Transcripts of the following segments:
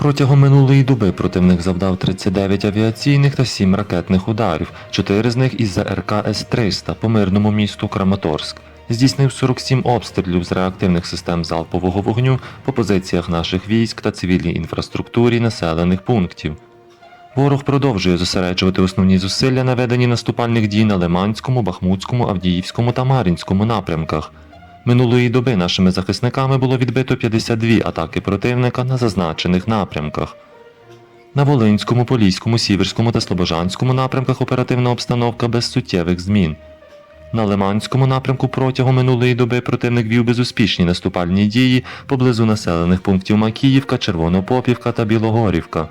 Протягом минулої доби противник завдав 39 авіаційних та 7 ракетних ударів, 4 з них із ЗРК С-300 по мирному місту Краматорськ. Здійснив 47 обстрілів з реактивних систем залпового вогню по позиціях наших військ та цивільній інфраструктурі населених пунктів. Ворог продовжує зосереджувати основні зусилля на веденні наступальних дій на Лиманському, Бахмутському, Авдіївському та Мар'їнському напрямках. Минулої доби нашими захисниками було відбито 52 атаки противника на зазначених напрямках. На Волинському, Поліському, Сіверському та Слобожанському напрямках оперативна обстановка без суттєвих змін. На Лиманському напрямку протягом минулої доби противник вів безуспішні наступальні дії поблизу населених пунктів Макіївка, Червонопопівка та Білогорівка.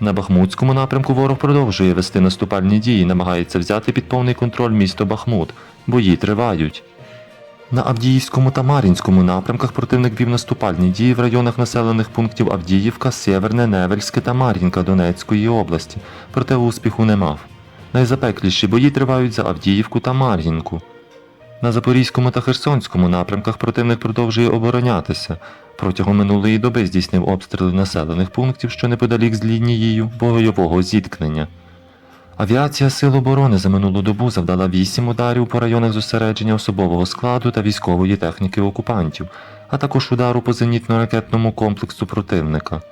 На Бахмутському напрямку ворог продовжує вести наступальні дії, намагається взяти під повний контроль місто Бахмут. Бої тривають. На Авдіївському та Мар'їнському напрямках противник вів наступальні дії в районах населених пунктів Авдіївка, Сєверне, Невельське та Мар'їнка Донецької області, проте успіху не мав. Найзапекліші бої тривають за Авдіївку та Мар'їнку. На Запорізькому та Херсонському напрямках противник продовжує оборонятися. Протягом минулої доби здійснив обстріли населених пунктів, що неподалік з лінією бойового зіткнення. Авіація Сил оборони за минулу добу завдала 8 ударів по районах зосередження особового складу та військової техніки окупантів, а також удару по зенітно-ракетному комплексу противника.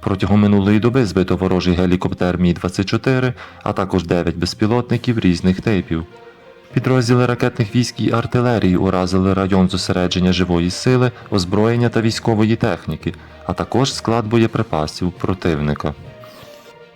Протягом минулої доби збито ворожий гелікоптер Мі-24, а також 9 безпілотників різних типів. Підрозділи ракетних військ і артилерії уразили район зосередження живої сили, озброєння та військової техніки, а також склад боєприпасів противника.